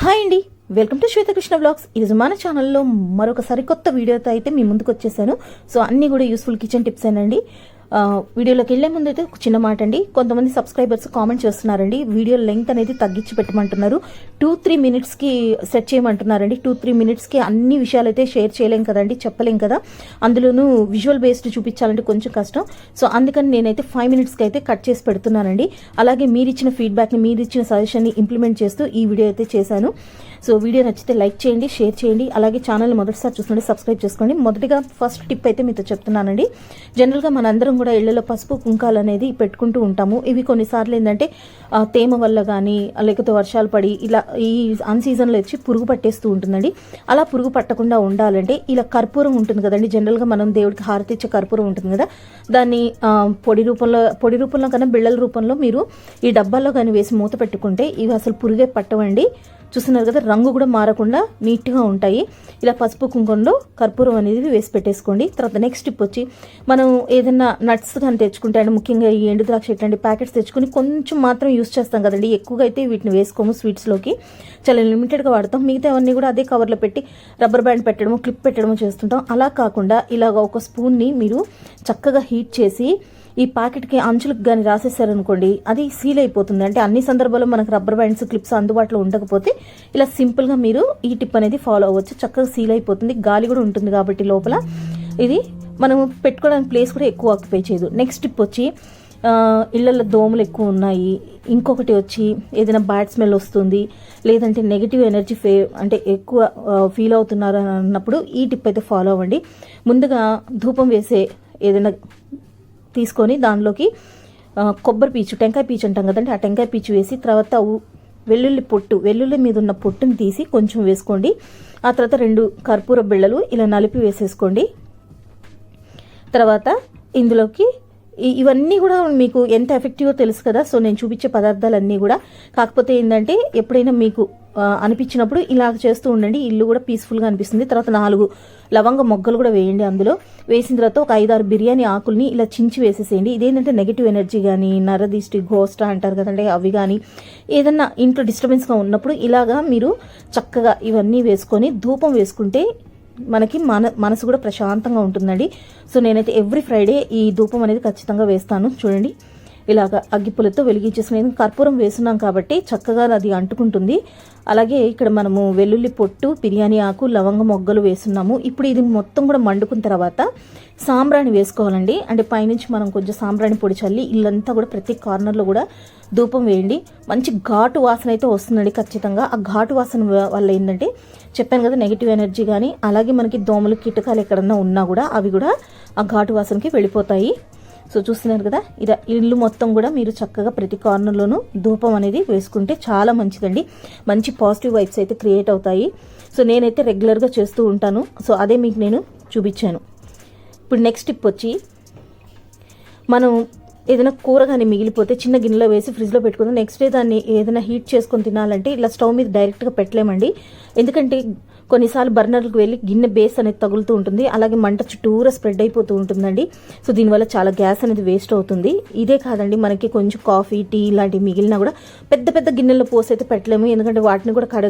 Hi అండి. Welcome to Swetha Krishna blogs. ఈరోజు మన ఛానల్లో మరొక సరికొత్త వీడియోతో అయితే మీ ముందుకు వచ్చేసాను. సో అన్నీ కూడా యూస్ఫుల్ కిచెన్ టిప్స్ అండి వీడియోలోకి వెళ్ళే ముందు అయితే చిన్న మాట అండి. కొంతమంది సబ్స్క్రైబర్స్ కామెంట్ చేస్తున్నారండి. వీడియో లెంగ్త్ అనేది తగ్గించి పెట్టమంటున్నారు. టూ త్రీ మినిట్స్కి సెట్ చేయమంటున్నారండి. టూ త్రీ మినిట్స్కి అన్ని విషయాలు అయితే షేర్ చేయలేం కదండి చెప్పలేం కదా. అందులోనూ విజువల్ బేస్డ్ చూపించాలంటే కొంచెం కష్టం. సో అందుకని నేనైతే ఫైవ్ మినిట్స్కి అయితే కట్ చేసి పెడుతున్నానండి. అలాగే మీరిచ్చిన ఫీడ్బ్యాక్ని మీరు ఇచ్చిన సజెషన్ని ఇంప్లిమెంట్ చేస్తూ ఈ వీడియో అయితే చేశాను. సో వీడియో నచ్చితే లైక్ చేయండి షేర్ చేయండి. అలాగే ఛానల్ మొదటిసారి చూస్తుంటే సబ్స్క్రైబ్ చేసుకోండి. మొదటిగా ఫస్ట్ టిప్ అయితే మీతో చెప్తున్నానండి. జనరల్గా మనందరం కూడా ఇళ్ళలో పసుపు కుంకాలు అనేది పెట్టుకుంటూ ఉంటాము. ఇవి కొన్నిసార్లు ఏంటంటే తేమ వల్ల కానీ లేకపోతే వర్షాలు పడి ఇలా ఈ అన్ సీజన్లో వచ్చి పురుగు పట్టేస్తూ ఉంటుందండి. అలా పురుగు పట్టకుండా ఉండాలంటే ఇలా కర్పూరం ఉంటుంది కదండి. జనరల్గా మనం దేవుడికి హారతి ఇచ్చే కర్పూరం ఉంటుంది కదా. దాన్ని పొడి రూపంలో పొడి రూపంలో కన్నా బిళ్ళల రూపంలో మీరు ఈ డబ్బాల్లో కానీ వేసి మూత పెట్టుకుంటే ఇవి అసలు పురుగే పట్టవండి. చూస్తున్నారు కదా రంగు కూడా మారకుండా నీట్గా ఉంటాయి. ఇలా పసుపు కుంకుమలో కర్పూరం అనేది వేసి పెట్టేసుకోండి. తర్వాత నెక్స్ట్ టిప్ వచ్చి మనం ఏదైనా నట్స్ కానీ తెచ్చుకుంటే అంటే ముఖ్యంగా ఈ ఎండు ద్రాక్ష ఇట్లాంటి ప్యాకెట్స్ తెచ్చుకుని కొంచెం మాత్రం యూస్ చేస్తాం కదండి. ఎక్కువగా అయితే వీటిని వేసుకోము స్వీట్స్లోకి చాలా లిమిటెడ్గా వాడతాం. మిగతా అవన్నీ కూడా అదే కవర్లో పెట్టి రబ్బర్ బ్యాండ్ పెట్టడము క్లిప్ పెట్టడము చేస్తుంటాం. అలా కాకుండా ఇలాగ ఒక స్పూన్ని మీరు చక్కగా హీట్ చేసి ఈ ప్యాకెట్కి అంచులకు కానీ రాసేసారనుకోండి అది సీల్ అయిపోతుంది. అంటే అన్ని సందర్భాల్లో మనకు రబ్బర్ బ్యాండ్స్ క్లిప్స్ అందుబాటులో ఉండకపోతే ఇలా సింపుల్గా మీరు ఈ టిప్ అనేది ఫాలో అవ్వచ్చు. చక్కగా సీల్ అయిపోతుంది. గాలి కూడా ఉంటుంది కాబట్టి లోపల. ఇది మనం పెట్టుకోవడానికి ప్లేస్ కూడా ఎక్కువ ఆక్యుపై చేయదు. నెక్స్ట్ టిప్ వచ్చి ఇళ్ళల్లో దోమలు ఎక్కువ ఉన్నాయి. ఇంకొకటి వచ్చి ఏదైనా బ్యాడ్ స్మెల్ వస్తుంది లేదంటే నెగిటివ్ ఎనర్జీ ఫే అంటే ఎక్కువ ఫీల్ అవుతున్నారు అని అన్నప్పుడు ఈ టిప్ అయితే ఫాలో అవ్వండి. ముందుగా ధూపం వేసే ఏదైనా తీసుకొని దానిలోకి కొబ్బరి పీచు టెంకాయ పీచు అంటాం కదండి ఆ టెంకాయ పీచు వేసి తర్వాత వెల్లుల్లి పొట్టు వెల్లుల్లి మీద ఉన్న పొట్టుని తీసి కొంచెం వేసుకోండి. ఆ తర్వాత రెండు కర్పూర బిళ్ళలు ఇలా నలిపి వేసేసుకోండి. తర్వాత ఇందులోకి ఇవన్నీ కూడా మీకు ఎంత ఎఫెక్టివో తెలుసు కదా సో నేను చూపించే పదార్థాలన్నీ కూడా. కాకపోతే ఏంటంటే ఎప్పుడైనా మీకు అనిపించినప్పుడు ఇలా చేస్తూ ఉండండి. ఇల్లు కూడా పీస్ఫుల్గా అనిపిస్తుంది. తర్వాత నాలుగు లవంగ మొగ్గలు కూడా వేయండి అందులో. వేసిన తర్వాత ఒక ఐదారు బిర్యానీ ఆకుల్ని ఇలా చించి వేసేసేయండి. ఇదేంటంటే నెగిటివ్ ఎనర్జీ కానీ నరదిష్టి ఘోస్ట అంటారు కదండి అవి కానీ ఏదన్నా ఇంట్లో డిస్టర్బెన్స్గా ఉన్నప్పుడు ఇలాగా మీరు చక్కగా ఇవన్నీ వేసుకొని ధూపం వేసుకుంటే మనకి మన మనసు కూడా ప్రశాంతంగా ఉంటుందండి. సో నేనైతే ఎవ్రీ ఫ్రైడే ఈ ధూపం అనేది ఖచ్చితంగా వేస్తాను. చూడండి. ఇలాగ అగ్గిపులతో వెలిగించేసి నేను కర్పూరం వేస్తున్నాం కాబట్టి చక్కగా అది అంటుకుంటుంది. అలాగే ఇక్కడ మనము వెల్లుల్లి పొట్టు బిర్యానీ ఆకు లవంగ మొగ్గలు వేస్తున్నాము ఇప్పుడు ఇది మొత్తం కూడా మండుకున్న తర్వాత సాంబ్రాణి వేసుకోవాలండి. అంటే పైనుంచి మనం కొంచెం సాంబ్రాణి పొడి చల్లి ఇల్లంతా కూడా ప్రతి కార్నర్లో కూడా ధూపం వేయండి. మంచి ఘాటు వాసన అయితే వస్తుందండి ఖచ్చితంగా. ఆ ఘాటు వాసన వల్ల ఏంటంటే చెప్పాను కదా నెగిటివ్ ఎనర్జీ కానీ అలాగే మనకి దోమలు కీటకాలు ఎక్కడన్నా ఉన్నా కూడా అవి కూడా ఆ ఘాటు వాసనకి వెళ్ళిపోతాయి. సో చూస్తున్నారు కదా ఇలా ఇల్లు మొత్తం కూడా మీరు చక్కగా ప్రతి కార్నర్లోనూ ధూపం అనేది వేసుకుంటే చాలా మంచిదండి. మంచి పాజిటివ్ వైబ్స్ అయితే క్రియేట్ అవుతాయి. సో నేనైతే రెగ్యులర్గా చేస్తూ ఉంటాను. సో అదే మీకు నేను చూపించాను. ఇప్పుడు నెక్స్ట్ టిప్ వచ్చి మనం ఏదైనా కూర కానీ మిగిలిపోతే చిన్న గిన్నెలో వేసి ఫ్రిడ్జ్లో పెట్టుకుందాం. నెక్స్ట్ డే దాన్ని ఏదైనా హీట్ చేసుకొని తినాలంటే ఇలా స్టవ్ మీద డైరెక్ట్గా పెట్టలేమండి. ఎందుకంటే కొన్నిసార్లు బర్నర్లకు వెళ్ళి గిన్నె బేస్ అనేది తగులుతూ ఉంటుంది. అలాగే మంట చుట్టూరా స్ప్రెడ్ అయిపోతూ ఉంటుందండి. సో దీనివల్ల చాలా గ్యాస్ అనేది వేస్ట్ అవుతుంది. ఇదే కాదండి మనకి కొంచెం కాఫీ టీ ఇలాంటివి మిగిలినా కూడా పెద్ద పెద్ద గిన్నెల్లో పోసి అయితే పెట్టలేము. ఎందుకంటే వాటిని కూడా కడ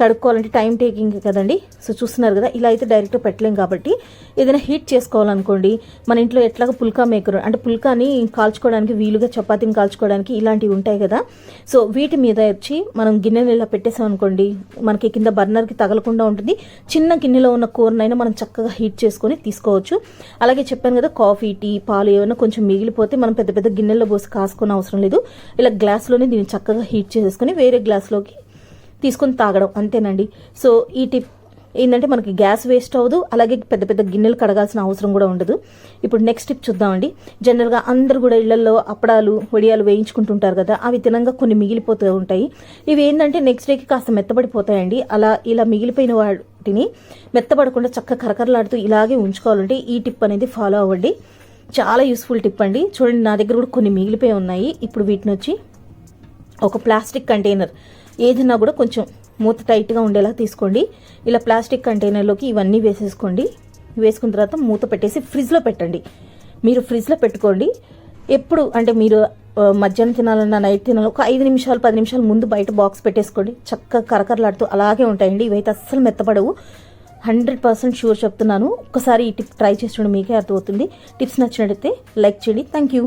కడుక్కోవాలంటే టైం టేకింగ్ కదండి? సో చూస్తున్నారు కదా ఇలా అయితే డైరెక్ట్గా పెట్టలేం కాబట్టి ఏదైనా హీట్ చేసుకోవాలనుకోండి మన ఇంట్లో ఎట్లాగా పుల్కా మేకర్ అంటే పుల్కాని కాల్చుకోవడానికి వీలుగా చపాతీని కాల్చుకోవడానికి ఇలాంటివి ఉంటాయి కదా. సో వీటి మీద వచ్చి మనం గిన్నెలు ఇలా పెట్టేసాం అనుకోండి మనకి కింద బర్నర్కి తగలకుండా ఉంటుంది. చిన్న గిన్నెలో ఉన్న కూరనైనా మనం చక్కగా హీట్ చేసుకొని తీసుకోవచ్చు. అలాగే చెప్పాను కదా కాఫీ టీ పాలు ఏమైనా కొంచెం మిగిలిపోతే మనం పెద్ద పెద్ద గిన్నెల్లో పోసి కాసుకునే అవసరం లేదు. ఇలా గ్లాస్లోనే దీన్ని చక్కగా హీట్ చేసేసుకొని వేరే గ్లాస్లోకి తీసుకొని తాగడం అంతేనండి. సో ఈ టిప్ ఏంటంటే మనకి గ్యాస్ వేస్ట్ అవ్వదు అలాగే పెద్ద పెద్ద గిన్నెలు కడగాల్సిన అవసరం కూడా ఉండదు. ఇప్పుడు నెక్స్ట్ టిప్ చూద్దామండి. జనరల్గా అందరు కూడా ఇళ్ళలో అప్పడాలు వడియాలు వేయించుకుంటుంటారు కదా అవి తినంగా కొన్ని మిగిలిపోతూ ఉంటాయి. ఇవి ఏంటంటే నెక్స్ట్ డేకి కాస్త మెత్తబడిపోతాయండి. అలా ఇలా మిగిలిపోయిన వాటిని మెత్తబడకుండా చక్క కరకరలాడుతూ ఇలాగే ఉంచుకోవాలంటే ఈ టిప్ అనేది ఫాలో అవ్వండి. చాలా యూస్ఫుల్ టిప్ అండి. చూడండి నా దగ్గర కూడా కొన్ని మిగిలిపోయి ఉన్నాయి. ఇప్పుడు వీటిని వచ్చి ఒక ప్లాస్టిక్ కంటైనర్ ఏదైనా కూడా కొంచెం మూత టైట్గా ఉండేలా తీసుకోండి. ఇలా ప్లాస్టిక్ కంటైనర్లోకి ఇవన్నీ వేసేసుకోండి. వేసుకున్న తర్వాత మూత పెట్టేసి ఫ్రిడ్జ్లో పెట్టండి. మీరు ఫ్రిడ్జ్లో పెట్టుకోండి. ఎప్పుడు అంటే మీరు మధ్యాహ్నం తినాలన్నా నైట్ తినాలి ఒక ఐదు నిమిషాలు పది నిమిషాలు ముందు బయట బాక్స్ పెట్టేసుకోండి. చక్కగా కరకరలాడుతూ అలాగే ఉంటాయండి. ఇవైతే అస్సలు మెత్తపడవు. హండ్రెడ్ పర్సెంట్ షూర్ చెప్తున్నాను. ఒకసారి ఈ టిప్ ట్రై చేసి చూడండి మీకే అర్థమవుతుంది. టిప్స్ నచ్చినట్టయితే లైక్ చేయండి. Thank you.